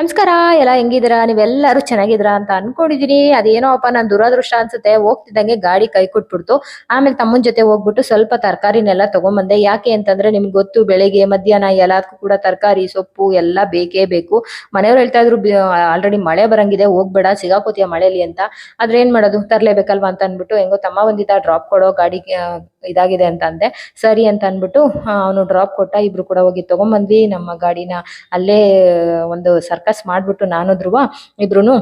ನಮಸ್ಕಾರ, ಎಲ್ಲ ಹೆಂಗಿದ್ದೀರಾ? ನೀವೆಲ್ಲರೂ ಚೆನ್ನಾಗಿದ್ದೀರಾ ಅಂತ ಅನ್ಕೊಂಡಿದೀನಿ. ಅದೇನೋ ಅಪ್ಪ, ನಾನು ದುರಾದೃಷ್ಟ ಅನ್ಸುತ್ತೆ. ಹೋಗ್ತಿದ್ದಂಗೆ ಗಾಡಿ ಕೈ ಕೊಟ್ಬಿಡ್ತು. ಆಮೇಲೆ ತಮ್ಮನ ಜೊತೆ ಹೋಗ್ಬಿಟ್ಟು ಸ್ವಲ್ಪ ತರಕಾರಿನೆಲ್ಲ ತಗೊಂಬಂದೆ. ಯಾಕೆ ಅಂತಂದ್ರೆ ನಿಮ್ಗೆ ಗೊತ್ತು, ಬೆಳಿಗ್ಗೆ, ಮಧ್ಯಾಹ್ನ ಎಲ್ಲದಕ್ಕೂ ಕೂಡ ತರಕಾರಿ, ಸೊಪ್ಪು ಎಲ್ಲ ಬೇಕೇ ಬೇಕು. ಮನೆಯವ್ರು ಹೇಳ್ತಾ ಇದ್ರು ಆಲ್ರೆಡಿ ಮಳೆ ಬರಂಗಿದೆ, ಹೋಗ್ಬೇಡ ಸಿಗಾಕೋತಿಯ ಮಳೆಲಿ ಅಂತ. ಆದ್ರೆ ಏನ್ ಮಾಡೋದು? ತರಲೇಬೇಕಲ್ವಾ ಅಂತ ಅನ್ಬಿಟ್ಟು, ಹೆಂಗೋ ತಮ್ಮ ಒಂದಿದ್ದ ಡ್ರಾಪ್ ಕೊಡೋ ಗಾಡಿಗೆ ಇದಾಗಿದೆ ಅಂತ ಅಂದೆ. ಸರಿ ಅಂತ ಅನ್ಬಿಟ್ಟು ಅವನು ಡ್ರಾಪ್ ಕೊಟ್ಟ, ಇಬ್ರು ಕೂಡ ಹೋಗಿ ತಗೊಂಬಂದ್ವಿ. ನಮ್ಮ ಗಾಡಿನ ಅಲ್ಲೇ ಒಂದು ಸರ್ಕಸ್ ಮಾಡ್ಬಿಟ್ಟು ನಾನು, ಧ್ರುವ ಇಬ್ರುನು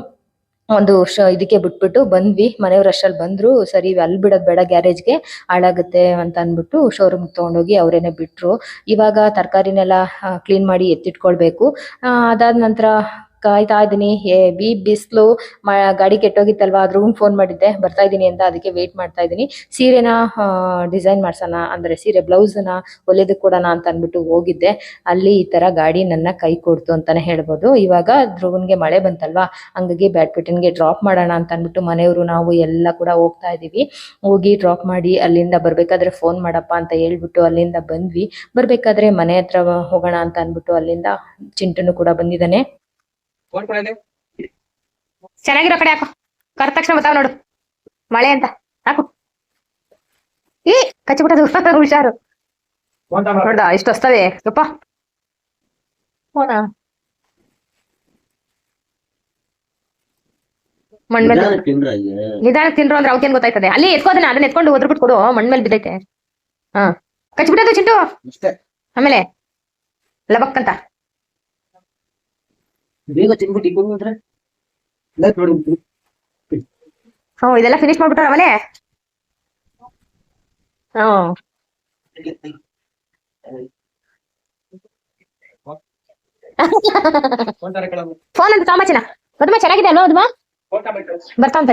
ಒಂದು ಇದಕ್ಕೆ ಬಿಟ್ಬಿಟ್ಟು ಬಂದ್ವಿ. ಮನೆಯವ್ರು ಅಷ್ಟಲ್ಲಿ ಬಂದ್ರು. ಸರಿ, ಅಲ್ಲಿ ಬಿಡೋದು ಬೇಡ ಗ್ಯಾರೇಜ್ಗೆ ಹಾಳಾಗುತ್ತೆ ಅಂತ ಅಂದ್ಬಿಟ್ಟು ಶೋರೂಮ್ ತೊಗೊಂಡೋಗಿ ಅವರೇನೆ ಬಿಟ್ರು. ಇವಾಗ ತರಕಾರಿನೆಲ್ಲ ಕ್ಲೀನ್ ಮಾಡಿ ಎತ್ತಿಟ್ಕೊಳ್ಬೇಕು. ಅದಾದ ನಂತರ ಕಾಯ್ತಾ ಇದ್ದೀನಿ. ಬಿ, ಬಿಸಿಲು ಗಾಡಿ ಕೆಟ್ಟೋಗಿತ್ತಲ್ವಾ? ಅದ್ರ ಫೋನ್ ಮಾಡಿದ್ದೆ. ಬರ್ತಾ ಇದ್ದೀನಿ ಅಂತ ಅದಕ್ಕೆ ವೇಟ್ ಮಾಡ್ತಾ ಇದ್ದೀನಿ. ಸೀರೆನ ಡಿಸೈನ್ ಮಾಡ್ಸೋಣ ಅಂದ್ರೆ ಸೀರೆ ಬ್ಲೌಸನ್ನ ಹೊಲಿಯೋದಕ್ಕೆ ಕೊಡೋಣ ಅಂತ ಅಂದ್ಬಿಟ್ಟು ಹೋಗಿದ್ದೆ. ಅಲ್ಲಿ ಈ ತರ ಗಾಡಿ ನನ್ನ ಕೈ ಕೊಡ್ತು ಅಂತಾನೆ ಹೇಳ್ಬೋದು. ಇವಾಗ ಧ್ರುವನ್ಗೆ ಮಳೆ ಬಂತಲ್ವಾ? ಹಂಗಾಗಿ ಬ್ಯಾಡ್ಮಿಂಟನ್ಗೆ ಡ್ರಾಪ್ ಮಾಡೋಣ ಅಂತ ಅಂದ್ಬಿಟ್ಟು ಮನೆಯವರು, ನಾವು ಎಲ್ಲ ಕೂಡ ಹೋಗ್ತಾ ಇದ್ದೀವಿ. ಹೋಗಿ ಡ್ರಾಪ್ ಮಾಡಿ ಅಲ್ಲಿಂದ ಬರಬೇಕಾದ್ರೆ ಫೋನ್ ಮಾಡಪ್ಪ ಅಂತ ಹೇಳ್ಬಿಟ್ಟು ಅಲ್ಲಿಂದ ಬಂದ್ವಿ. ಬರಬೇಕಾದ್ರೆ ಮನೆ ಹತ್ರ ಹೋಗೋಣ ಅಂತ ಅಂದ್ಬಿಟ್ಟು ಅಲ್ಲಿಂದ ಚಿಂಟನು ಕೂಡ ಬಂದಿದ್ದಾನೆ. ಚೆನ್ನಾಗಿರೋ ಕಡೆ ಹಾಕು. ಕರ್ ತಕ್ಷಣ ಬರ್ತಾವ ನೋಡು. ಮಳೆ ಅಂತ. ಹಾಕು. ಈ ಕಚ್ಚಿಬಿಟ್ಟದು ಹುಷಾರು. ನೋಡ್ದ ಇಷ್ಟು ಹೊಸ್ತವೆ. ಸ್ವಲ್ಪ ಫೋನ ಮಣ್ ಮೇಲೆ ನಿಧಾನಕ್ಕೆ ತಿನ್ರು ಅಂದ್ರೆ ಅವತ್ತೇನ್ ಗೊತ್ತಾಯ್ತದೆ? ಅಲ್ಲಿ ಎತ್ಕೋದನ್ನ ಅದನ್ನ ಎತ್ಕೊಂಡು ಒದ್ರ ಬಿಟ್ಟು ಕೊಡು. ಮಣ್ ಮೇಲೆ ಬಿದ್ದೈತೆ. ಹಾ. ಕಚ್ಚಿಬಿಟ್ಟದು ಚಿಂಟು. ಅಷ್ಟೇ. ಆಮೇಲೆ ಲಬಕ್ ಅಂತ. ಬೇಗ ತಿನ್ಬಿಟ್ಟು ಈಗ ಹೋದ್ರೆ ಎಲ್ಲ ನೋಡಿ ಹ್ಞೂ ಇದೆಲ್ಲ ಫಿನಿಶ್ ಮಾಡ್ಬಿಟ್ಟಾರ ಆಮೇಲೆ ಹ್ಞೂ ಫೋನ್ ಅಂತ ತಾಮಚನ ಮದುವೆ ಚೆನ್ನಾಗಿದೆ ಅಲ್ವಾ ಮದುವೆ ಬರ್ತಾ ಅಂತ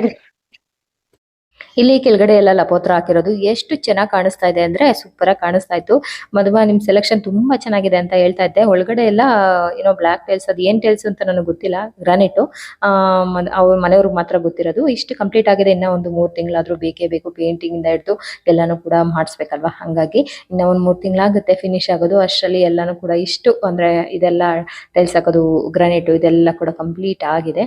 ಇಲ್ಲಿ ಕೆಳಗಡೆ ಎಲ್ಲ ಲಪೋತ್ರ ಹಾಕಿರೋದು. ಎಷ್ಟು ಚೆನ್ನಾಗಿ ಕಾಣಿಸ್ತಾ ಇದೆ ಅಂದ್ರೆ ಸೂಪರ್ ಆಗಿ ಕಾಣಿಸ್ತಾ ಇತ್ತು. ಮದುವೆ ನಿಮ್ ಸೆಲೆಕ್ಷನ್ ತುಂಬಾ ಚೆನ್ನಾಗಿದೆ ಅಂತ ಹೇಳ್ತಾ ಇದ್ದೆ. ಒಳಗಡೆ ಎಲ್ಲ ಏನೋ ಬ್ಲಾಕ್ ಟೈಲ್ಸ್ ಅದು ಏನ್ ಟೈಲ್ಸ್ ಅಂತ ನನಗೆ ಗೊತ್ತಿಲ್ಲ. ಗ್ರಾನೈಟ್ ಅವ್ರ ಮನೆಯವ್ರಿಗೆ ಮಾತ್ರ ಗೊತ್ತಿರೋದು. ಇಷ್ಟು ಕಂಪ್ಲೀಟ್ ಆಗಿದೆ. ಇನ್ನ ಒಂದು ಮೂರ್ ತಿಂಗಳಾದ್ರೂ ಬೇಕೇ ಬೇಕು ಪೇಂಟಿಂಗ್ ಇಂದ ಹಿಡಿದು. ಎಲ್ಲಾನು ಕೂಡ ಮಾಡಿಸ್ಬೇಕಲ್ವಾ? ಹಂಗಾಗಿ ಇನ್ನ ಒಂದ್ ಮೂರ್ ತಿಂಗಳಾಗುತ್ತೆ ಫಿನಿಶ್ ಆಗೋದು. ಅಷ್ಟರಲ್ಲಿ ಎಲ್ಲಾನು ಕೂಡ ಇಷ್ಟು ಅಂದ್ರೆ ಇದೆಲ್ಲ ಟೈಲ್ಸ್ ಹಾಕೋದು ಗ್ರಾನೈಟ್ ಇದೆಲ್ಲ ಕೂಡ ಕಂಪ್ಲೀಟ್ ಆಗಿದೆ.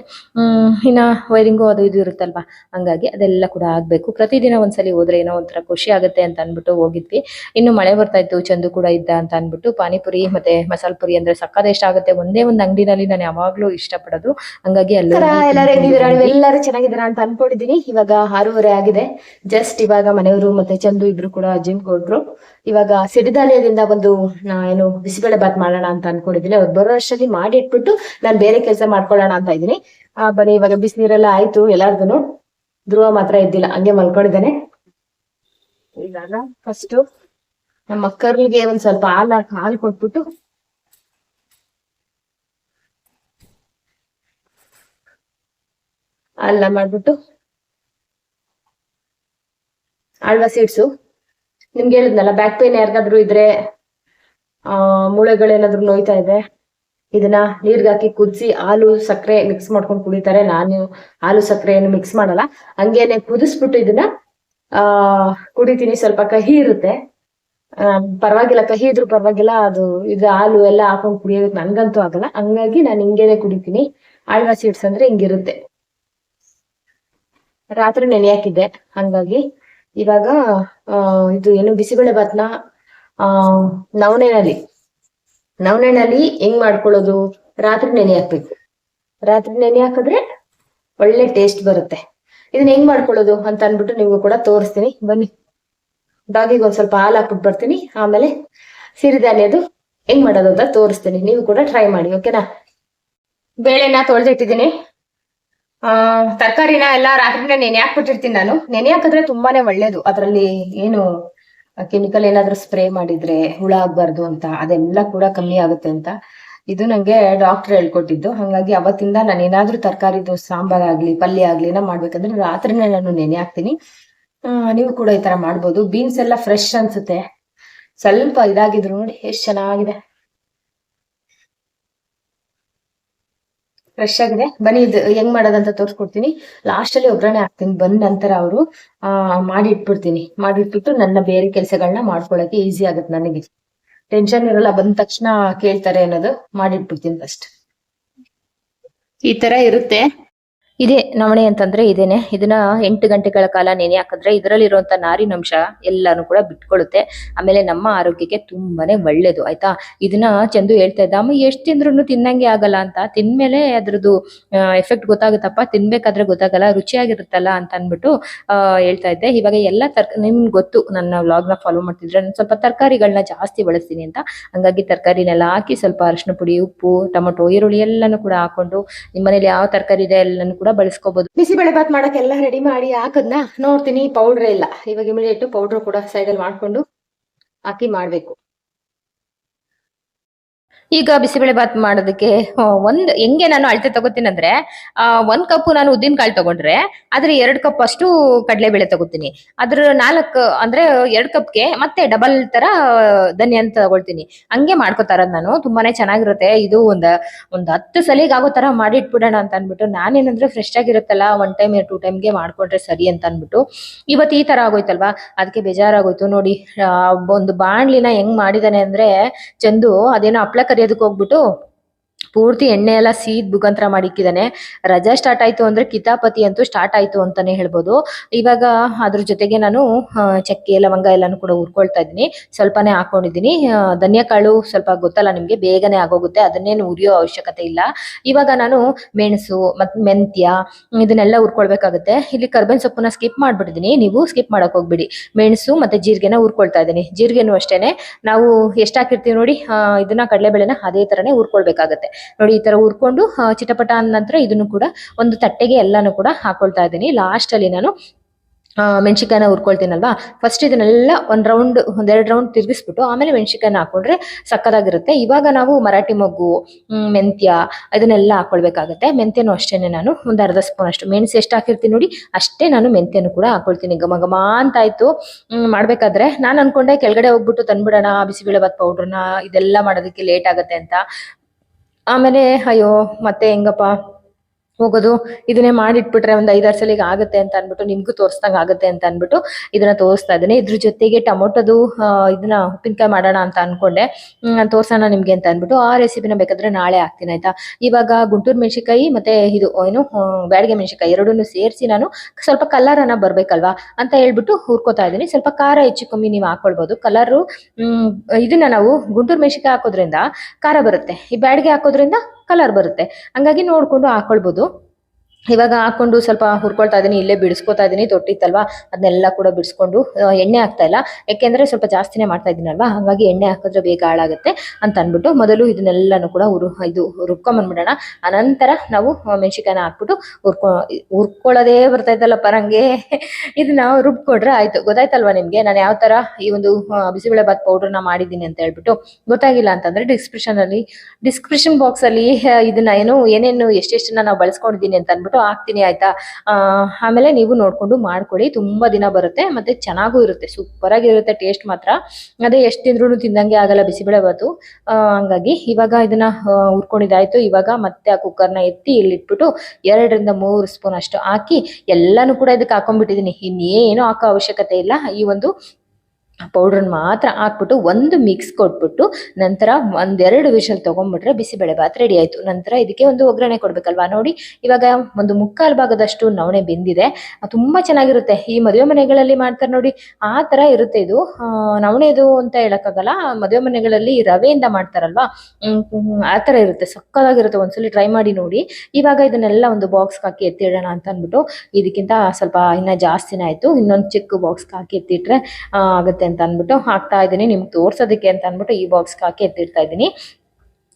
ಇನ್ನ ವೈರಿಂಗು ಅದು ಇದು ಇರುತ್ತಲ್ವಾ? ಹಂಗಾಗಿ ಅದೆಲ್ಲ ಕೂಡ ಆಗ್ಬೇಕು. ಪ್ರತಿದಿನ ಒಂದ್ಸಲಿ ಹೋದ್ರೆ ಏನೋ ಒಂಥರ ಖುಷಿ ಆಗುತ್ತೆ ಅಂತ ಅನ್ಬಿಟ್ಟು ಹೋಗಿದ್ವಿ. ಇನ್ನು ಮಳೆ ಬರ್ತಾ ಇತ್ತು ಚಂದು ಕೂಡ ಇದ್ದ ಅಂತ ಅನ್ಬಿಟ್ಟು ಪಾನಿಪುರಿ ಮತ್ತೆ ಮಸಾಲ ಪುರಿ ಅಂದ್ರೆ ಸಕ್ಕದ ಇಷ್ಟ ಆಗುತ್ತೆ. ಒಂದೇ ಒಂದು ಅಂಗಡಿನಲ್ಲಿ ನಾನು ಯಾವಾಗ್ಲೂ ಇಷ್ಟಪಡೋದು. ಹಂಗಾಗಿ ಅಲ್ಲಿ ಎಲ್ಲರೂ ಹೆಂಗಿದ್ದೀರಾ? ಚೆನ್ನಾಗಿದ್ದೀರಾ ಅಂತ ಅನ್ಕೊಂಡಿದೀನಿ ಇವಾಗ ಆರೂವರೆ ಆಗಿದೆ. ಜಸ್ಟ್ ಇವಾಗ ಮನೆಯವರು ಮತ್ತೆ ಚಂದು ಇಬ್ರು ಕೂಡ ಜಿಮ್ ಕೊಟ್ರು ಇವಾಗ ಸಿಡಿದಾಲಯದಿಂದ ಒಂದು ಏನು ಬಿಸಿಬೇಳೆ ಬಾತ್ ಮಾಡೋಣ ಅಂತ ಅನ್ಕೊಂಡಿದೀನಿ ಅವ್ರು ಬರೋ ಅಷ್ಟರಲ್ಲಿ ಮಾಡಿ ಇಟ್ಬಿಟ್ಟು ನಾನು ಬೇರೆ ಕೆಲಸ ಮಾಡ್ಕೊಳ್ಳೋಣ ಅಂತ ಇದೀನಿ ಆ ಬನ್ನಿ ಇವಾಗ ಬಿಸಿನೀರೆಲ್ಲ ಆಯ್ತು ಎಲ್ಲಾರ್ಗುನು ಧ್ರುವ ಮಾತ್ರ ಇದ್ದಿಲ್ಲ, ಹಂಗೆ ಮಲ್ಕೊಂಡಿದ್ದಾನೆ. ಇವಾಗ ಫಸ್ಟ್ ನಮ್ಮ ಅಕ್ಕರ್ಗೆ ಒಂದ್ ಸ್ವಲ್ಪ ಹಾಲು ಹಾಲು ಕೊಟ್ಬಿಟ್ಟು ಅಲ್ಲ ಮಾಡ್ಬಿಟ್ಟು ಆಳ್ವಾ ಸೀಡ್ಸು ನಿಮ್ಗೆ ಹೇಳಿದ್ನಲ್ಲ ಬ್ಯಾಕ್ ಪೇನ್ ಯಾರಿಗಾದ್ರೂ ಇದ್ರೆ, ಆ, ಮೂಳೆಗಳೇನಾದ್ರು ನೋಯ್ತಾ ಇದೆ? ಇದನ್ನ ನೀರ್ಗೆ ಹಾಕಿ ಕುದಿಸಿ ಹಾಲು ಸಕ್ಕರೆ ಮಿಕ್ಸ್ ಮಾಡ್ಕೊಂಡು ಕುಡಿತಾರೆ. ನಾನು ಹಾಲು ಸಕ್ಕರೆ ಏನು ಮಿಕ್ಸ್ ಮಾಡಲ್ಲ. ಹಂಗೇನೆ ಕುದಿಸ್ಬಿಟ್ಟು ಇದನ್ನ, ಆ, ಕುಡಿತೀನಿ. ಸ್ವಲ್ಪ ಕಹಿ ಇರುತ್ತೆ. ಪರವಾಗಿಲ್ಲ. ಕಹಿ ಇದ್ರು ಪರವಾಗಿಲ್ಲ. ಅದು, ಇದು ಹಾಲು ಎಲ್ಲ ಹಾಕೊಂಡು ಕುಡಿಯೋದಕ್ಕೆ ನನ್ಗಂತೂ ಆಗಲ್ಲ. ಹಂಗಾಗಿ ನಾನು ಹಿಂಗೇನೆ ಕುಡಿತೀನಿ. ಆಳ್ವಾ ಸೀಡ್ಸ್ ಅಂದ್ರೆ ಹಿಂಗಿರುತ್ತೆ. ರಾತ್ರಿ ನೆನೆ ಹಾಕಿದ್ದೆ ಹಂಗಾಗಿ ಇವಾಗ ಇದು ಏನು ಬಿಸಿಬೇಳೆ ಭಾತ್ನ ಆ ನವಣೆನಲ್ಲಿ ನವಣೆನಲ್ಲಿ ಹೆಂಗ್ ಮಾಡ್ಕೊಳ್ಳೋದು? ರಾತ್ರಿ ನೆನೆ ಹಾಕ್ಬೇಕು. ರಾತ್ರಿ ನೆನೆ ಹಾಕಿದ್ರೆ ಒಳ್ಳೆ ಟೇಸ್ಟ್ ಬರುತ್ತೆ. ಇದನ್ನ ಹೆಂಗ್ ಮಾಡ್ಕೊಳ್ಳೋದು ಅಂತ ಅನ್ಬಿಟ್ಟು ನಿಮ್ಗೂ ಕೂಡ ತೋರಿಸ್ತೀನಿ. ಬನ್ನಿ. ಡಾಗಿಗೆ ಒಂದ್ ಸ್ವಲ್ಪ ಹಾಲು ಹಾಕ್ಬಿಟ್ಟು ಬರ್ತೀನಿ. ಆಮೇಲೆ ಸಿರಿಧಾನ್ಯದು ಹೆಂಗ್ ಮಾಡೋದು ಅಂತ ತೋರಿಸ್ತೀನಿ. ನೀವು ಕೂಡ ಟ್ರೈ ಮಾಡಿ ಓಕೆನಾ ಬೇಳೆನ ತೊಳೆದಿಟ್ಟಿದ್ದೀನಿ. ಆ, ತರಕಾರಿನ ಎಲ್ಲ ರಾತ್ರಿನ ನೆನೆ ಹಾಕ್ಬಿಟ್ಟಿರ್ತೀನಿ ನಾನು. ನೆನೆ ಹಾಕಿದ್ರೆ ತುಂಬಾನೇ ಒಳ್ಳೇದು. ಅದರಲ್ಲಿ ಏನು ಕೆಮಿಕಲ್ ಏನಾದ್ರೂ ಸ್ಪ್ರೇ ಮಾಡಿದ್ರೆ ಹುಳ ಆಗ್ಬಾರ್ದು ಅಂತ, ಅದೆಲ್ಲ ಕೂಡ ಕಮ್ಮಿ ಆಗುತ್ತೆ ಅಂತ. ಇದು ನಂಗೆ ಡಾಕ್ಟರ್ ಹೇಳ್ಕೊಟ್ಟಿದ್ದು. ಹಂಗಾಗಿ ಅವತ್ತಿಂದ ನಾನು ಏನಾದ್ರೂ ತರಕಾರಿದು ಸಾಂಬಾರ್ ಆಗ್ಲಿ, ಪಲ್ಯ ಆಗ್ಲಿ ಏನೋ ಮಾಡ್ಬೇಕಂದ್ರೆ ರಾತ್ರಿನೇ ನಾನು ನೆನೆ ಹಾಕ್ತೀನಿ. ನೀವು ಕೂಡ ಈ ತರ ಮಾಡ್ಬೋದು. ಬೀನ್ಸ್ ಎಲ್ಲ ಫ್ರೆಶ್ ಅನ್ಸುತ್ತೆ. ಸ್ವಲ್ಪ ಇದಾಗಿದ್ರು ನೋಡಿ ಎಷ್ಟು ಚೆನ್ನಾಗಿದೆ. ಫ್ರೆಶ್ ಆಗಿದೆ. ಬನ್ನಿ, ಇದು ಹೆಂಗ್ ಮಾಡೋದಂತ ತೋರಿಸ್ಕೊಡ್ತೀನಿ. ಲಾಸ್ಟ್ ಅಲ್ಲಿ ಒಗ್ಗರಣೆ ಹಾಕ್ತೀನಿ. ಬಂದ ನಂತರ ಅವರು ಮಾಡಿ ಇಟ್ಬಿಡ್ತೀನಿ ಮಾಡಿ ಇಟ್ಬಿಟ್ಟು ನನ್ನ ಬೇರೆ ಕೆಲಸಗಳನ್ನ ಮಾಡ್ಕೊಳಕ್ಕೆ ಈಸಿ ಆಗುತ್ತೆ ನನಗೆ. ಟೆನ್ಷನ್ ಇರಲ್ಲ, ಬಂದ ತಕ್ಷಣ ಕೇಳ್ತಾರೆ ಅನ್ನೋದು. ಮಾಡಿಟ್ಬಿಡ್ತೀನಿ ಫಸ್ಟ್ ಈ ತರ ಇರುತ್ತೆ. ಇದೇ ನವಣೆ ಅಂತಂದ್ರೆ ಇದೇನೆ. ಇದನ್ನ ಎಂಟು ಗಂಟೆಗಳ ಕಾಲ ನೆನೆ ಹಾಕಿದ್ರೆ ಇದರಲ್ಲಿರುವಂತ ನಾರಿನಂಶ ಎಲ್ಲಾನು ಕೂಡ ಬಿಟ್ಕೊಳ್ಳುತ್ತೆ ಆಮೇಲೆ ನಮ್ಮ ಆರೋಗ್ಯಕ್ಕೆ ತುಂಬಾನೇ ಒಳ್ಳೇದು, ಆಯ್ತಾ? ಇದನ್ನ ಚಂದು ಹೇಳ್ತಾ ಇದ್ದ, ಅಮ್ಮ, ಎಷ್ಟು ತಿಂದ್ರು ತಿನ್ನಂಗೆ ಆಗಲ್ಲ ಅಂತ. ತಿಂದ್ಮೇಲೆ ಅದ್ರದ್ದು ಎಫೆಕ್ಟ್ ಗೊತ್ತಾಗುತ್ತಪ್ಪ. ತಿನ್ಬೇಕಾದ್ರೆ ಗೊತ್ತಾಗಲ್ಲ, ರುಚಿಯಾಗಿರುತ್ತಲ್ಲ ಅಂತ ಅಂದ್ಬಿಟ್ಟು ಹೇಳ್ತಾ ಇದ್ದೆ. ಇವಾಗ ಎಲ್ಲ ತರ್ಕ, ನಿಮ್ಗೆ ಗೊತ್ತು, ನನ್ನ ವ್ಲಾಗ್ನ ಫಾಲೋ ಮಾಡ್ತಿದ್ರೆ ನಾನು ಸ್ವಲ್ಪ ತರಕಾರಿಗಳನ್ನ ಜಾಸ್ತಿ ಬಳಸ್ತೀನಿ ಅಂತ. ಹಂಗಾಗಿ ತರಕಾರಿನೆಲ್ಲ ಹಾಕಿ ಸ್ವಲ್ಪ ಅರಿಶಿನ ಪುಡಿ, ಉಪ್ಪು, ಟೊಮೊಟೊ, ಈರುಳ್ಳಿ ಎಲ್ಲಾನು ಕೂಡ ಹಾಕೊಂಡು ನಿಮ್ಮ ಮನೇಲಿ ಯಾವ ತರಕಾರಿ ಇದೆ ಎಲ್ಲಾನು ಕೂಡ ಬಳಸ್ಕೋಬಹುದು ಬಿಸಿಬೇಳೆ ಬಾತ್ ಮಾಡಕ್ಕೆಲ್ಲ ರೆಡಿ ಮಾಡಿ ಹಾಕದ್ನ ನೋಡ್ತೀನಿ ಪೌಡ್ರ್ ಇಲ್ಲ. ಇವಾಗ ಇಮಿಡಿಯೇಟ್ ಪೌಡ್ರ್ ಕೂಡ ಸೈಡಲ್ಲಿ ಮಾಡ್ಕೊಂಡು ಹಾಕಿ ಮಾಡ್ಬೇಕು. ಈಗ ಬಿಸಿಬೇಳೆ ಬಾತ್ ಮಾಡೋದಕ್ಕೆ ಒಂದ್ ಹೆಂಗೆ ನಾನು ಅಳತೆ ತಗೋತೀನಿ ಅಂದ್ರೆ ಆ, ಒಂದ್ ಕಪ್ ನಾನು ಉದ್ದಿನ ಕಾಳು ತಗೊಂಡ್ರೆ ಆದ್ರೆ ಎರಡ್ ಕಪ್ ಅಷ್ಟು ಕಡಲೆಬೇಳೆ ತಗೋತೀನಿ. ಅದ್ರ ನಾಲ್ಕು ಅಂದ್ರೆ ಎರಡ್ ಕಪ್ಗೆ ಮತ್ತೆ ಡಬಲ್ ತರ ಧನ್ಯ ಅಂತ ತಗೊಳ್ತೀನಿ. ಹಂಗೆ ಮಾಡ್ಕೋತಾರದ್ ನಾನು ತುಂಬಾನೇ ಚೆನ್ನಾಗಿರುತ್ತೆ. ಇದು ಒಂದ್ ಒಂದ್ ಹತ್ತು ಸಲಿಗೆ ಆಗೋ ತರ ಮಾಡಿ ಇಟ್ಬಿಡೋಣ ಅಂತ ಅನ್ಬಿಟ್ಟು ನಾನೇನಂದ್ರೆ ಫ್ರೆಶ್ ಆಗಿರುತ್ತಲ್ಲ ಒನ್ ಟೈಮ್ ಟೂ ಟೈಮ್ಗೆ ಮಾಡ್ಕೊಂಡ್ರೆ ಸರಿ ಅಂತ ಅನ್ಬಿಟ್ಟು ಇವತ್ತು ಈ ತರ ಆಗೋಯ್ತಲ್ವಾ? ಅದಕ್ಕೆ ಬೇಜಾರಾಗೋಯ್ತು. ನೋಡಿ ಒಂದು ಬಾಣ್ಲಿನ ಹೆಂಗ್ ಮಾಡಿದಾನೆ ಅಂದ್ರೆ ಚಂದು ಅದೇನೋ ಹಪ್ಳ ಕರಿಯೋದಕ್ಕೆ ಹೋಗ್ಬಿಟ್ಟು ಪೂರ್ತಿ ಎಣ್ಣೆ ಎಲ್ಲ ಸೀದ್ ಬುಗಂತ್ರ ಮಾಡಿಕ್ಕಿದ್ದಾನೆ. ರಜಾ ಸ್ಟಾರ್ಟ್ ಆಯ್ತು ಅಂದ್ರೆ ಕಿತಾಪತಿ ಅಂತೂ ಸ್ಟಾರ್ಟ್ ಆಯ್ತು ಅಂತಾನೆ ಹೇಳ್ಬೋದು. ಇವಾಗ ಅದ್ರ ಜೊತೆಗೆ ನಾನು ಚಕ್ಕೆ, ಲವಂಗ ಎಲ್ಲಾನು ಕೂಡ ಹುರ್ಕೊಳ್ತಾ ಇದ್ದೀನಿ. ಸ್ವಲ್ಪನೇ ಹಾಕೊಂಡಿದ್ದೀನಿ. ಧನ್ಯಕಾಳು ಸ್ವಲ್ಪ ಗೊತ್ತಲ್ಲ ನಿಮ್ಗೆ, ಬೇಗನೆ ಆಗೋಗುತ್ತೆ. ಅದನ್ನೇನು ಉರಿಯೋ ಅವಶ್ಯಕತೆ ಇಲ್ಲ. ಇವಾಗ ನಾನು ಮೆಣಸು ಮತ್ ಮೆಂತ್ಯ ಇದನ್ನೆಲ್ಲ ಹುರ್ಕೊಳ್ಬೇಕಾಗುತ್ತೆ. ಇಲ್ಲಿ ಕರ್ಬೇವಿನ ಸೊಪ್ಪನ್ನ ಸ್ಕಿಪ್ ಮಾಡ್ಬಿಟ್ಟಿದ್ದೀನಿ. ನೀವು ಸ್ಕಿಪ್ ಮಾಡಕ್ ಹೋಗ್ಬಿಡಿ. ಮೆಣಸು ಮತ್ತೆ ಜೀರಿಗೆನ ಹುರ್ಕೊಳ್ತಾ ಇದ್ದೀನಿ. ಜೀರಿಗೆನೂ ಅಷ್ಟೇನೆ. ನಾವು ಎಷ್ಟ್ ಹಾಕಿರ್ತೀವಿ ನೋಡಿ ಇದನ್ನ ಇದನ್ನ ಕಡಲೆಬೇಳೆನ ಅದೇ ತರನೇ ಹುರ್ಕೊಳ್ಬೇಕಾಗತ್ತೆ. ನೋಡಿ ಈ ತರ ಹುರ್ಕೊಂಡು ಚಿಟಪಟ ಅಂದ ನಂತರ ಇದನ್ನು ಕೂಡ ಒಂದು ತಟ್ಟೆಗೆ ಎಲ್ಲಾನು ಕೂಡ ಹಾಕೊಳ್ತಾ ಇದ್ದೀನಿ. ಲಾಸ್ಟ್ ಅಲ್ಲಿ ನಾನು ಆ, ಮೆಣಸಿನ್ಕಾಯಿನ ಹುರ್ಕೊಳ್ತೀನಲ್ವಾ? ಫಸ್ಟ್ ಇದನ್ನೆಲ್ಲ ಒಂದ್ ರೌಂಡ್ ಒಂದೆರಡು ರೌಂಡ್ ತಿರುಗಿಸ್ಬಿಟ್ಟು ಆಮೇಲೆ ಮೆಣಸಿನ್ಕಾಯಿನ ಹಾಕೊಂಡ್ರೆ ಸಕ್ಕದಾಗಿರುತ್ತೆ. ಇವಾಗ ನಾವು ಮರಾಠಿ ಮೊಗ್ಗು ಮೆಂತ್ಯ ಇದನ್ನೆಲ್ಲ ಹಾಕೊಳ್ಬೇಕಾಗತ್ತೆ. ಮೆಂತ್ಯನೂ ಅಷ್ಟೇನೆ ನಾನು ಒಂದು ಅರ್ಧ ಸ್ಪೂನ್ ಅಷ್ಟು. ಮೆಣಸು ಎಷ್ಟು ಹಾಕಿರ್ತೀನಿ ನೋಡಿ ಅಷ್ಟೇ ನಾನು ಮೆಂತ್ಯನೂ ಕೂಡ ಹಾಕೊಳ್ತೀನಿ. ಗಮ ಘಮ ಅಂತಾಯ್ತು. ಹ್ಮ್, ಮಾಡ್ಬೇಕಾದ್ರೆ ನಾನು ಅನ್ಕೊಂಡೆ ಕೆಳಗಡೆ ಹೋಗ್ಬಿಟ್ಟು ತಂದ್ಬಿಡೋಣ ಬಿಸಿಬೇಳೆ ಬಾತ್ ಪೌಡ್ರನ್ನ ಇದೆಲ್ಲ ಮಾಡೋದಕ್ಕೆ ಲೇಟ್ ಆಗುತ್ತೆ ಅಂತ. ಆಮೇಲೆ ಅಯ್ಯೋ ಮತ್ತೆ ಹೆಂಗಪ್ಪ? ಹೋಗೋದು, ಇದನ್ನೇ ಮಾಡಿಟ್ಬಿಟ್ರೆ ಒಂದು ಐದಾರು ಸಲಿಗೆ ಆಗುತ್ತೆ ಅಂತ ಅನ್ಬಿಟ್ಟು ನಿಮ್ಗೂ ತೋರಿಸ್ದಂಗ ಆಗುತ್ತೆ ಅಂತ ಅನ್ಬಿಟ್ಟು ಇದನ್ನ ತೋರಿಸ್ತಾ ಇದ್ದೀನಿ. ಇದ್ರ ಜೊತೆಗೆ ಟೊಮೊಟೊದು ಇದನ್ನ ಉಪ್ಪಿನಕಾಯಿ ಮಾಡೋಣ ಅಂತ ಅನ್ಕೊಂಡೆ. ತೋರ್ಸೋಣ ನಿಮ್ಗೆ ಅಂತ ಅನ್ಬಿಟ್ಟು ಆ ರೆಸಿಪಿನ ಬೇಕಾದ್ರೆ ನಾಳೆ ಹಾಕ್ತೀನಿ, ಆಯ್ತಾ? ಇವಾಗ ಗುಂಟೂರು ಮೆಣಸಿಕಾಯಿ ಮತ್ತೆ ಇದು, ಏನು ಬ್ಯಾಡಿಗೆ ಮೆಣಸಿಕಾಯಿ ಎರಡನ್ನೂ ಸೇರಿಸಿ ನಾನು ಸ್ವಲ್ಪ ಕಲರ್ ಅನ್ನ ಬರ್ಬೇಕಲ್ವಾ ಅಂತ ಹೇಳ್ಬಿಟ್ಟು ಹುರ್ಕೋತಾ ಇದ್ದೀನಿ. ಸ್ವಲ್ಪ ಖಾರ ಹೆಚ್ಚು ಕಮ್ಮಿ ನೀವು ಹಾಕೊಳ್ಬಹುದು ಕಲರು ಇದನ್ನ ನಾವು ಗುಂಟೂರು ಮೆಣಸಿಕಾಯಿ ಹಾಕೋದ್ರಿಂದ ಖಾರ ಬರುತ್ತೆ. ಈ ಬ್ಯಾಡ್ಗೆ ಹಾಕೋದ್ರಿಂದ ಕಲರ್ ಬರುತ್ತೆ. ಹಂಗಾಗಿ ನೋಡ್ಕೊಂಡು ಹಾಕೊಳ್ಬೋದು. ಇವಾಗ ಹಾಕೊಂಡು ಸ್ವಲ್ಪ ಹುರ್ಕೊಳ್ತಾ ಇದೀನಿ ಇಲ್ಲೇ ಬಿಡಿಸ್ಕೊತಾ ಇದೀನಿ ತೊಟ್ಟಿತ್ತಲ್ವಾ? ಅದನ್ನೆಲ್ಲ ಕೂಡ ಬಿಡಿಸ್ಕೊಂಡು ಎಣ್ಣೆ ಹಾಕ್ತಾ ಇಲ್ಲ. ಯಾಕೆಂದರೆ ಸ್ವಲ್ಪ ಜಾಸ್ತಿನೇ ಮಾಡ್ತಾ ಇದ್ದೀನಲ್ವಾ? ಹಾಗಾಗಿ ಎಣ್ಣೆ ಹಾಕಿದ್ರೆ ಬೇಗ ಹಾಳಾಗುತ್ತೆ ಅಂತ ಅಂದ್ಬಿಟ್ಟು ಮೊದಲು ಇದನ್ನೆಲ್ಲನೂ ಕೂಡ ಹುರು ಇದು ರುಬ್ಕೊಂಬಂದ್ಬಿಡೋಣ ಅನಂತರ ನಾವು ಆ, ಮೆಣಸಿನ್ಕಾಯಿನ ಹಾಕ್ಬಿಟ್ಟು ಹುರ್ಕೊ ಹುರ್ಕೊಳ್ಳೋದೇ ಬರ್ತಾ ಪರಂಗೆ ಇದು ಇದನ್ನ ರುಬ್ಕೊಡ್ರೆ ಆಯ್ತು. ಗೊತ್ತಾಯ್ತಲ್ವಾ ನಿಮಗೆ? ನಾನು ಯಾವ ತರ ಈ ಒಂದು ಬಿಸಿಬೇಳೆ ಬಾತ್ ಪೌಡರ್ನ ಮಾಡಿದ್ದೀನಿ ಅಂತ ಹೇಳ್ಬಿಟ್ಟು ಗೊತ್ತಾಗಿಲ್ಲ ಅಂತಂದ್ರೆ ಡಿಸ್ಕ್ರಿಪ್ಷನ್ ಅಲ್ಲಿ ಡಿಸ್ಕ್ರಿಪ್ಷನ್ ಬಾಕ್ಸ್ ಅಲ್ಲಿ ಇದನ್ನ ಏನು ಏನೇನು ಎಷ್ಟೆಷ್ಟನ್ನ ನಾವು ಬಳಸ್ಕೊಂಡಿದ್ದೀನಿ ಅಂತ ಅನ್ಬಿಟ್ಟು ಹಾಕ್ತೀನಿ, ಆಯ್ತಾ? ಆಮೇಲೆ ನೀವು ನೋಡ್ಕೊಂಡು ಮಾಡ್ಕೊಳ್ಳಿ. ತುಂಬಾ ದಿನ ಬರುತ್ತೆ, ಮತ್ತೆ ಚೆನ್ನಾಗೂ ಇರುತ್ತೆ. ಸೂಪರ್ ಆಗಿರುತ್ತೆ ಟೇಸ್ಟ್ ಮಾತ್ರ. ಅದೇ ಎಷ್ಟು ತಿಂದ್ರು ತಿಂದಂಗೆ ಆಗಲ್ಲ, ಬಿಸಿಬೇಳೆ ಬಾತು ಹಂಗಾಗಿ ಇವಾಗ ಇದನ್ನ ಹುರ್ಕೊಂಡಿದ್ದಾಯ್ತು. ಇವಾಗ ಮತ್ತೆ ಆ ಕುಕ್ಕರ್ನ ಎತ್ತಿ ಇಲ್ಲಿ ಇಟ್ಬಿಟ್ಟು ಎರಡರಿಂದ ಮೂರು ಸ್ಪೂನ್ ಅಷ್ಟು ಹಾಕಿ ಎಲ್ಲಾನು ಕೂಡ ಇದಕ್ಕೆ ಹಾಕೊಂಡ್ಬಿಟ್ಟಿದೀನಿ ಇನ್ನೇನು ಹಾಕೋ ಅವಶ್ಯಕತೆ ಇಲ್ಲ. ಈ ಒಂದು ಪೌಡ್ರನ್ನ ಮಾತ್ರ ಹಾಕ್ಬಿಟ್ಟು ಒಂದು ಮಿಕ್ಸ್ ಕೊಟ್ಬಿಟ್ಟು ನಂತರ ಒಂದೆರಡು ವಿಷಲ್ ತಗೊಂಡ್ಬಿಟ್ರೆ ಬಿಸಿಬೇಳೆ ಬಾತ್ ರೆಡಿ ಆಯ್ತು. ನಂತರ ಇದಕ್ಕೆ ಒಂದು ಒಗ್ಗರಣೆ ಕೊಡಬೇಕಲ್ವಾ? ನೋಡಿ, ಇವಾಗ ಒಂದು ಮುಕ್ಕಾಲು ಭಾಗದಷ್ಟು ನವಣೆ ಬೆಂದಿದೆ. ತುಂಬ ಚೆನ್ನಾಗಿರುತ್ತೆ. ಈ ಮದುವೆ ಮನೆಗಳಲ್ಲಿ ಮಾಡ್ತಾರೆ ನೋಡಿ, ಆ ತರ ಇರುತ್ತೆ ಇದು. ನವಣೆದು ಅಂತ ಹೇಳೋಕ್ಕಾಗಲ್ಲ. ಮದುವೆ ಮನೆಗಳಲ್ಲಿ ರವೆಯಿಂದ ಮಾಡ್ತಾರಲ್ವಾ? ಆ ತರ ಇರುತ್ತೆ. ಸಕ್ಕದಾಗಿರುತ್ತೆ ಒಂದ್ಸಲಿ ಟ್ರೈ ಮಾಡಿ ನೋಡಿ. ಇವಾಗ ಇದನ್ನೆಲ್ಲ ಒಂದು ಬಾಕ್ಸ್ ಹಾಕಿ ಎತ್ತಿಡೋಣ ಅಂತ ಅಂದ್ಬಿಟ್ಟು ಇದಕ್ಕಿಂತ ಸ್ವಲ್ಪ ಇನ್ನ ಜಾಸ್ತಿನೇ ಆಯಿತು. ಇನ್ನೊಂದು ಚಿಕ್ಕ ಬಾಕ್ಸ್ ಹಾಕಿ ಎತ್ತಿಟ್ರೆ ಆಗುತ್ತೆ. ಅಂತ ಅಂದ್ಬಿಟ್ಟು ಹಾಕ್ತಾ ಇದ್ದೀನಿ. ನಿಮ್ಗೆ ತೋರ್ಸೋದಕ್ಕೆ ಅಂತ ಅಂದ್ಬಿಟ್ಟು ಈ ಬಾಕ್ಸ್ ಹಾಕಿ ಎತ್ತಿಡ್ತಾ ಇದ್ದೀನಿ.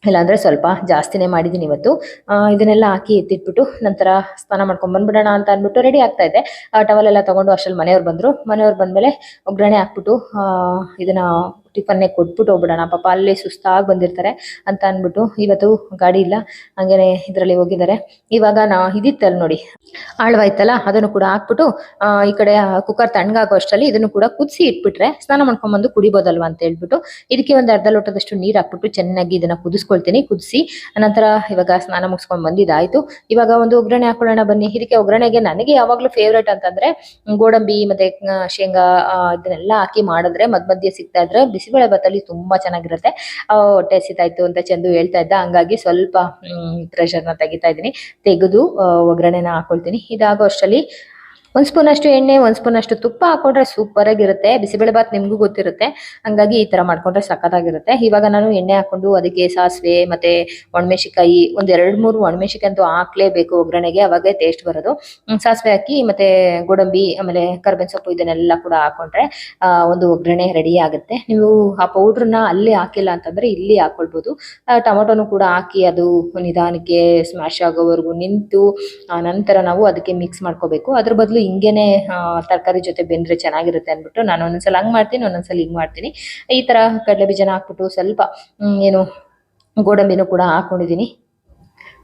ಇಲ್ಲಾಂದ್ರೆ ಸ್ವಲ್ಪ ಜಾಸ್ತಿನೇ ಮಾಡಿದ್ದೀನಿ ಇವತ್ತು. ಇದನ್ನೆಲ್ಲ ಹಾಕಿ ಎತ್ತಿಟ್ಬಿಟ್ಟು ನಂತರ ಸ್ನಾನ ಮಾಡ್ಕೊಂಡು ಬಂದ್ಬಿಡೋಣ ಅಂತ ಅಂದ್ಬಿಟ್ಟು ರೆಡಿ ಆಗ್ತಾ ಇದೆ. ಟವಲ್ ಎಲ್ಲ ತಗೊಂಡು ಅಷ್ಟ್ರಲ್ಲಿ ಮನೆಯವ್ರು ಬಂದ್ರು. ಮನೆಯವ್ರು ಬಂದ್ಮೇಲೆ ಒಗ್ಗರಣೆ ಹಾಕ್ಬಿಟ್ಟು ಇದನ್ನ ಟಿಫನ್ನೇ ಕೊಟ್ಬಿಟ್ಟು ಹೋಗ್ಬಿಡೋಣ. ಪಾಪ ಅಲ್ಲೇ ಸುಸ್ತಾಗಿ ಬಂದಿರ್ತಾರೆ ಅಂತ ಅಂದ್ಬಿಟ್ಟು ಇವತ್ತು ಗಾಡಿ ಇಲ್ಲ, ಹಂಗೇನೆ ಇದರಲ್ಲಿ ಹೋಗಿದ್ದಾರೆ. ಇವಾಗ ನಾ ಇದಿತ್ತಲ್ಲ ನೋಡಿ. ಆಳ್ವಾಯ್ತಲ್ಲ, ಅದನ್ನು ಕೂಡ ಹಾಕ್ಬಿಟ್ಟು ಈ ಕಡೆ ಕುಕ್ಕರ್ ತಣ್ಣಗಾಗೋ ಅಷ್ಟರಲ್ಲಿ ಇದನ್ನು ಕೂಡ ಕುದಿಸಿ ಇಟ್ಬಿಟ್ರೆ ಸ್ನಾನ ಮಾಡ್ಕೊಂಡ್ಬಂದು ಕುಡಿಬೋದಲ್ವಾ ಅಂತ ಹೇಳ್ಬಿಟ್ಟು, ಇದಕ್ಕೆ ಒಂದು ಅರ್ಧ ಲೋಟದಷ್ಟು ನೀರು ಹಾಕ್ಬಿಟ್ಟು ಚೆನ್ನಾಗಿ ಇದನ್ನ ಕುದಿಸ್ಕೊಳ್ತೀನಿ. ಕುದಿಸಿ, ನಂತರ ಇವಾಗ ಸ್ನಾನ ಮುಗಿಸ್ಕೊಂಡು ಬಂದಿದ್ದಾಯ್ತು. ಇವಾಗ ಒಂದು ಒಗ್ಗರಣೆ ಹಾಕೊಳ್ಳೋಣ ಬನ್ನಿ. ಇದಕ್ಕೆ ಒಗ್ಗರಣೆಗೆ ನನಗೆ ಯಾವಾಗಲೂ ಫೇವ್ರೇಟ್ ಅಂತಂದ್ರೆ, ಗೋಡಂಬಿ, ಮತ್ತೆ ಶೇಂಗಾ ಇದನ್ನೆಲ್ಲ ಹಾಕಿ ಮಾಡಿದ್ರೆ ಮಧ್ಯ ಮಧ್ಯೆ ಸಿಗ್ತಾ ಇದ್ರೆ ಬಿಸಿಬೇಳೆ ಭಾತಲ್ಲಿ ತುಂಬಾ ಚೆನ್ನಾಗಿರುತ್ತೆ. ಹೊಟ್ಟೆ ಹಸಿತಾಯ್ತು ಅಂತ ಚಂದು ಹೇಳ್ತಾ ಇದ್ದ. ಹಂಗಾಗಿ ಸ್ವಲ್ಪ ಪ್ರೆಷರ್ನ ತೆಗಿತಾ ಇದ್ದೀನಿ. ತೆಗೆದು ಒಗ್ಗರಣೆನ ಹಾಕೊಳ್ತೀನಿ. ಇದಾಗೋ ಅಷ್ಟರಲ್ಲಿ ಒಂದ್ ಸ್ಪೂನ್ ಅಷ್ಟು ಎಣ್ಣೆ, ಒಂದ್ ಸ್ಪೂನ್ ಅಷ್ಟು ತುಪ್ಪ ಹಾಕೊಂಡ್ರೆ ಸೂಪರ್ ಆಗಿರುತ್ತೆ. ಬಿಸಿಬೇಳೆ ಬಾತ್ ನಿಮ್ಗೂ ಗೊತ್ತಿರುತ್ತೆ. ಹಂಗಾಗಿ ಈ ತರ ಮಾಡ್ಕೊಂಡ್ರೆ ಸಖತ್ತಾಗಿರುತ್ತೆ. ಇವಾಗ ನಾನು ಎಣ್ಣೆ ಹಾಕೊಂಡು ಅದಕ್ಕೆ ಸಾಸಿವೆ ಮತ್ತೆ ಒಣಮೆಣಸಿಕಾಯಿ ಒಂದ್ ಎರಡ್ ಮೂರು ಒಣಮೆಣಸಿಕಾಯಿ ಅಂತೂ ಹಾಕ್ಲೇಬೇಕು ಒಗ್ಗರಣೆಗೆ. ಅವಾಗೇ ಟೇಸ್ಟ್ ಬರೋದು. ಸಾಸಿವೆ ಹಾಕಿ ಮತ್ತೆ ಗೋಡಂಬಿ, ಆಮೇಲೆ ಕರ್ಬೇವಿನ ಸೊಪ್ಪು ಇದನ್ನೆಲ್ಲ ಕೂಡ ಹಾಕೊಂಡ್ರೆ ಒಂದು ಒಗ್ಗರಣೆ ರೆಡಿ ಆಗುತ್ತೆ. ನೀವು ಆ ಪೌಡ್ರನ್ನ ಅಲ್ಲಿ ಹಾಕಿಲ್ಲ ಅಂತಂದ್ರೆ ಇಲ್ಲಿ ಹಾಕೊಳ್ಬಹುದು ಟೊಮೊಟೊನು ಕೂಡ ಹಾಕಿ ಅದು ನಿಧಾನಕ್ಕೆ ಸ್ಮ್ಯಾಶ್ ಆಗೋವರೆಗೂ ನಿಂತು ನಂತರ ನಾವು ಅದಕ್ಕೆ ಮಿಕ್ಸ್ ಮಾಡ್ಕೋಬೇಕು. ಅದ್ರ ಬದಲು ಹಿಂಗೇನೆ ತರಕಾರಿ ಜೊತೆ ಬೆಂದ್ರೆ ಚೆನ್ನಾಗಿರುತ್ತೆ ಅಂದ್ಬಿಟ್ಟು ನಾನು ಒಂದೊಂದ್ಸಲ ಹಂಗ್ ಮಾಡ್ತೀನಿ, ಒಂದೊಂದ್ಸಲ ಹಿಂಗ್ ಮಾಡ್ತೀನಿ. ಈ ತರ ಕಡಲೆ ಬೀಜನ ಹಾಕ್ಬಿಟ್ಟು ಸ್ವಲ್ಪ ಏನು ಗೋಡಂಬಿನೂ ಕೂಡ ಹಾಕೊಂಡಿದೀನಿ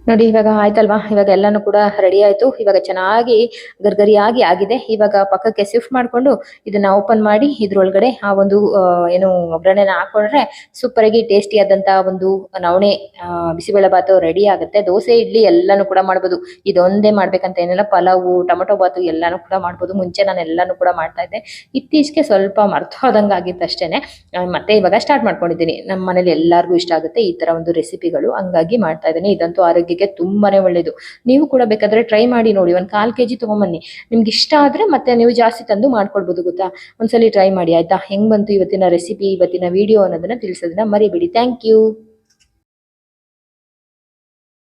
ನೋಡಿ, ಇವಾಗ ಆಯ್ತಲ್ವಾ? ಇವಾಗ ಎಲ್ಲಾನು ಕೂಡ ರೆಡಿ ಆಯ್ತು. ಇವಾಗ ಚೆನ್ನಾಗಿ ಗರ್ಗರಿಯಾಗಿ ಆಗಿದೆ. ಇವಾಗ ಪಕ್ಕಕ್ಕೆ ಶಿಫ್ಟ್ ಮಾಡ್ಕೊಂಡು ಇದನ್ನ ಓಪನ್ ಮಾಡಿ ಇದ್ರೊಳಗಡೆ ಆ ಒಂದು ಏನು ಒಗ್ಗರಣೆನ ಹಾಕೊಂಡ್ರೆ ಸೂಪರ್ ಆಗಿ ಟೇಸ್ಟಿ ಆದಂತ ಒಂದು ನವಣೆ ಬಿಸಿಬೇಳೆ ಬಾತು ರೆಡಿ ಆಗುತ್ತೆ. ದೋಸೆ, ಇಡ್ಲಿ ಎಲ್ಲಾನು ಕೂಡ ಮಾಡ್ಬೋದು. ಇದೊಂದೇ ಮಾಡ್ಬೇಕಂತ ಏನಿಲ್ಲ. ಪಲಾವು, ಟೊಮೊಟೊ ಬಾತು ಎಲ್ಲಾನು ಕೂಡ ಮಾಡ್ಬೋದು. ಮುಂಚೆ ನಾನು ಎಲ್ಲಾನು ಕೂಡ ಮಾಡ್ತಾ ಇದ್ದೆ. ಇತ್ತೀಚೆಗೆ ಸ್ವಲ್ಪ ಮರ್ತೋದಂಗ ಆಗಿತ್ತು ಅಷ್ಟೇನೆ. ಮತ್ತೆ ಇವಾಗ ಸ್ಟಾರ್ಟ್ ಮಾಡ್ಕೊಂಡಿದ್ದೀನಿ. ನಮ್ಮ ಮನೇಲಿ ಎಲ್ಲರಿಗೂ ಇಷ್ಟ ಆಗುತ್ತೆ ಈ ತರ ಒಂದು ರೆಸಿಪಿಗಳು ಹಂಗಾಗಿ ಮಾಡ್ತಾ ಇದ್ದೀನಿ. ಇದಂತೂ ಆರೋಗ್ಯಕ್ಕೆ ತುಂಬಾನೇ ಒಳ್ಳೇದು. ನೀವು ಕೂಡ ಬೇಕಾದ್ರೆ ಟ್ರೈ ಮಾಡಿ ನೋಡಿ. ಒಂದ್ ಕಾಲ್ ಕೆಜಿ ತಗೊಂಬನ್ನಿ. ನಿಮ್ಗೆ ಇಷ್ಟ ಆದ್ರೆ ಮತ್ತೆ ನೀವು ಜಾಸ್ತಿ ತಂದು ಮಾಡ್ಕೊಳ್ಬಹುದು ಗೊತ್ತಾ? ಒಂದ್ಸಲಿ ಟ್ರೈ ಮಾಡಿ ಆಯ್ತಾ? ಹೆಂಗ್ ಬಂತು ಇವತ್ತಿನ ರೆಸಿಪಿ ಇವತ್ತಿನ ವಿಡಿಯೋ ಅನ್ನೋದನ್ನ ತಿಳಿಸೋದನ್ನ ಮರಿಬೇಡಿ. Thank you